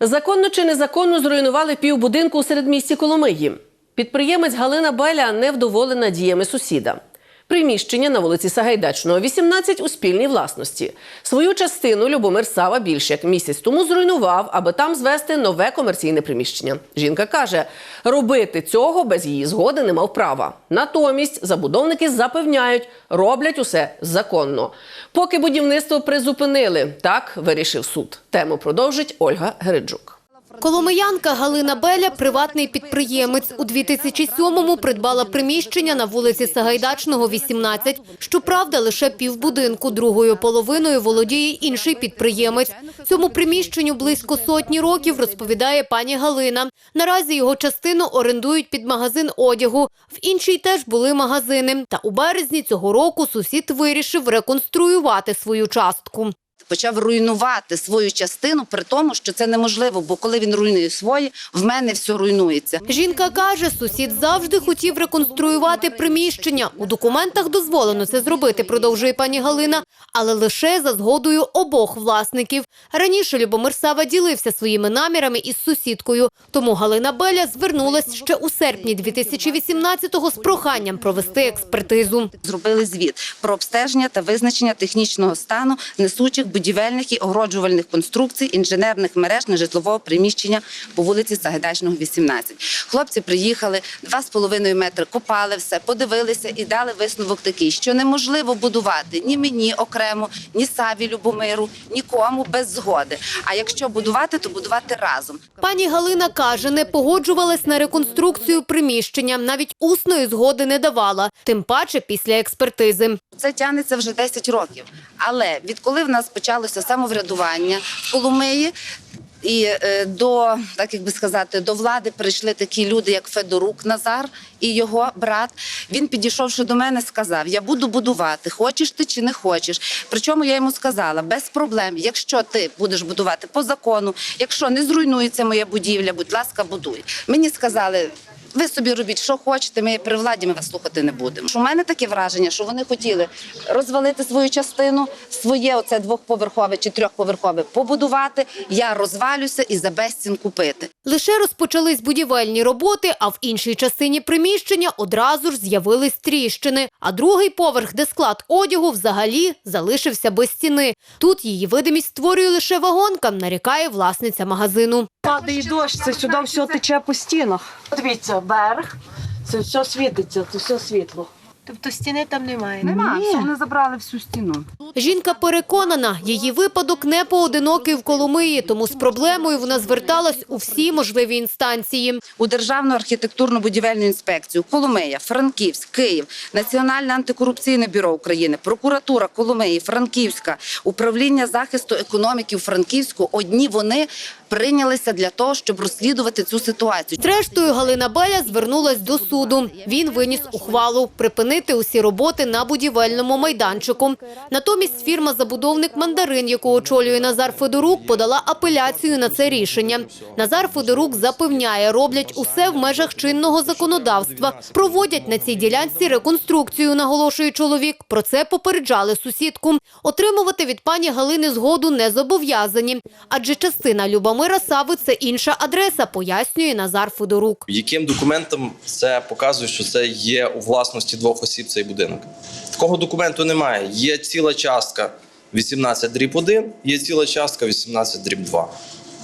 Законно чи незаконно зруйнували півбудинку у середмісті Коломиї. Підприємець Галина Беля невдоволена діями сусіда. Приміщення на вулиці Сагайдачного, 18 у спільній власності. Свою частину Любомир Сава більше як місяць тому зруйнував, аби там звести нове комерційне приміщення. Жінка каже, робити цього без її згоди не мав права. Натомість забудовники запевняють, роблять усе законно. Поки будівництво призупинили, так вирішив суд. Тему продовжить Ольга Гереджук. Коломиянка Галина Беля – приватний підприємець. У 2007-му придбала приміщення на вулиці Сагайдачного, 18. Щоправда, лише півбудинку. Другою половиною володіє інший підприємець. Цьому приміщенню близько сотні років, розповідає пані Галина. Наразі його частину орендують під магазин одягу. В іншій теж були магазини. Та у березні цього року сусід вирішив реконструювати свою частку. Почав руйнувати свою частину, при тому, що це неможливо, бо коли він руйнує своє, в мене все руйнується. Жінка каже, сусід завжди хотів реконструювати приміщення. У документах дозволено це зробити, продовжує пані Галина, але лише за згодою обох власників. Раніше Любомир Сава ділився своїми намірами із сусідкою. Тому Галина Беля звернулась ще у серпні 2018-го з проханням провести експертизу. Зробили звіт про обстеження та визначення технічного стану несучих будівельних і огороджувальних конструкцій інженерних мереж нежитлового приміщення по вулиці Сагайдачного, 18. Хлопці приїхали, 2,5 метри копали все, подивилися і дали висновок такий, що неможливо будувати ні мені окремо, ні Саві Любомиру, нікому без згоди. А якщо будувати, то будувати разом. Пані Галина каже, не погоджувалась на реконструкцію приміщення, навіть усної згоди не давала, тим паче після експертизи. Це тягнеться вже 10 років. Але відколи в нас почалося самоврядування в Коломиї, і е, до так як би сказати, до влади прийшли такі люди, як Федорук Назар і його брат. Він підійшовши до мене, сказав: Я буду будувати, хочеш ти чи не хочеш. Причому я йому сказала, без проблем, якщо ти будеш будувати по закону, якщо не зруйнується моя будівля, будь ласка, будуй. Мені сказали. Ви собі робіть, що хочете, ми при владі ми вас слухати не будемо. У мене таке враження, що вони хотіли розвалити свою частину, своє оце двохповерхове чи трьохповерхове побудувати. Я розвалюся і за безцін купити. Лише розпочались будівельні роботи, а в іншій частині приміщення одразу ж з'явились тріщини. А другий поверх, де склад одягу, взагалі залишився без стіни. Тут її видимість створює лише вагонка, нарікає власниця магазину. Падає дощ, це сюди все тече по стінах. Дивіться, берег, це все світиться, це все світло. Тобто стіни там немає. Нема, що вони забрали всю стіну. Жінка переконана, її випадок не поодинокий в Коломиї, тому з проблемою вона зверталась у всі можливі інстанції. у Державну архітектурно-будівельну інспекцію Коломия, Франківськ, Київ, Національне антикорупційне бюро України, прокуратура Коломиї, Франківська, управління захисту економіки у Франківську. Одні вони прийнялися для того, щоб розслідувати цю ситуацію. Зрештою, Галина Беля звернулась до суду. Він виніс ухвалу припинити усі роботи на будівельному майданчику. Натомість фірма-забудовник «Мандарин», яку очолює Назар Федорук, подала апеляцію на це рішення. Назар Федорук запевняє, роблять усе в межах чинного законодавства. Проводять на цій ділянці реконструкцію, наголошує чоловік. Про це попереджали сусідку. Отримувати від пані Галини згоду не зобов'язані. Адже частина Любомира Сави – це інша адреса, пояснює Назар Федорук. Яким документом це показує, що це є у власності двох осіб цей будинок? Такого документу немає. Є ціла частка 18 дріб 1, є ціла частка 18 дріб 2.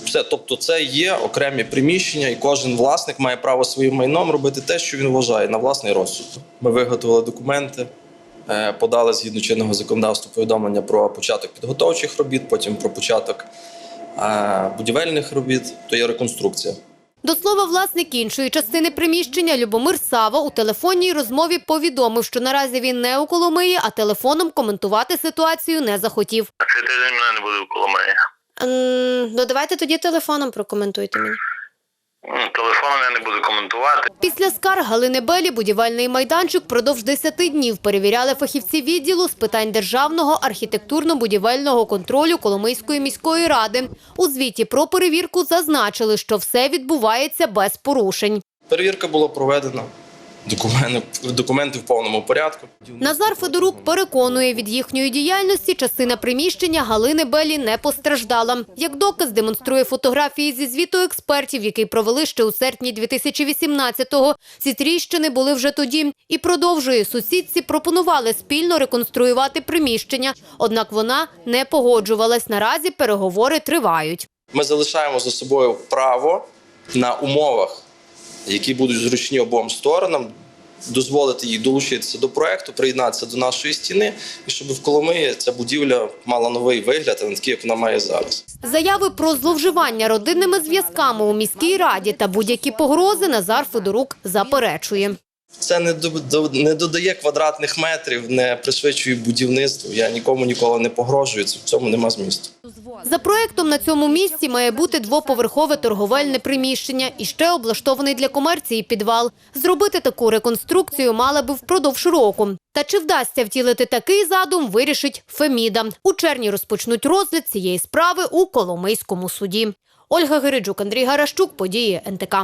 Все, тобто, це є окремі приміщення, і кожен власник має право своїм майном робити те, що він вважає на власний розсуд. Ми виготовили документи, е, подали згідно чинного законодавства повідомлення про початок підготовчих робіт, потім про початок е, будівельних робіт, то є реконструкція. До слова, власник іншої частини приміщення Любомир Сава у телефонній розмові повідомив, що наразі він не у Коломиї, а телефоном коментувати ситуацію не захотів. А цей тиждень мене не буде у Коломиї. Ну, давайте тоді телефоном прокоментуйте мені. Телефоном я не буду коментувати. Після скарг Галини Белі будівельний майданчик продовж 10 днів перевіряли фахівці відділу з питань державного архітектурно-будівельного контролю Коломийської міської ради. У звіті про перевірку зазначили, що все відбувається без порушень. Перевірка була проведена Документи, документи в повному порядку. Назар Федорук переконує, від їхньої діяльності частина приміщення Галини Белі не постраждала. Як доказ демонструє фотографії зі звіту експертів, який провели ще у серпні 2018-го. Ці тріщини були вже тоді. І продовжує, сусідці пропонували спільно реконструювати приміщення. Однак вона не погоджувалась. Наразі переговори тривають. Ми залишаємо за собою право на умовах, які будуть зручні обом сторонам, дозволити їй долучитися до проекту, приєднатися до нашої стіни, і щоб в Коломиї ця будівля мала новий вигляд, а не такий, як вона має зараз. Заяви про зловживання родинними зв'язками у міській раді та будь-які погрози Назар Федорук заперечує. Це не до- не додає квадратних метрів, не пришвидшує будівництво. Я нікому ніколи не погрожую. В цьому нема змісту. За проектом на цьому місці має бути двоповерхове торговельне приміщення і ще облаштований для комерції підвал. Зробити таку реконструкцію мали би впродовж року. Та чи вдасться втілити такий задум, вирішить Феміда. У червні розпочнуть розгляд цієї справи у Коломийському суді. Ольга Гириджук, Андрій Гарашчук, події НТК.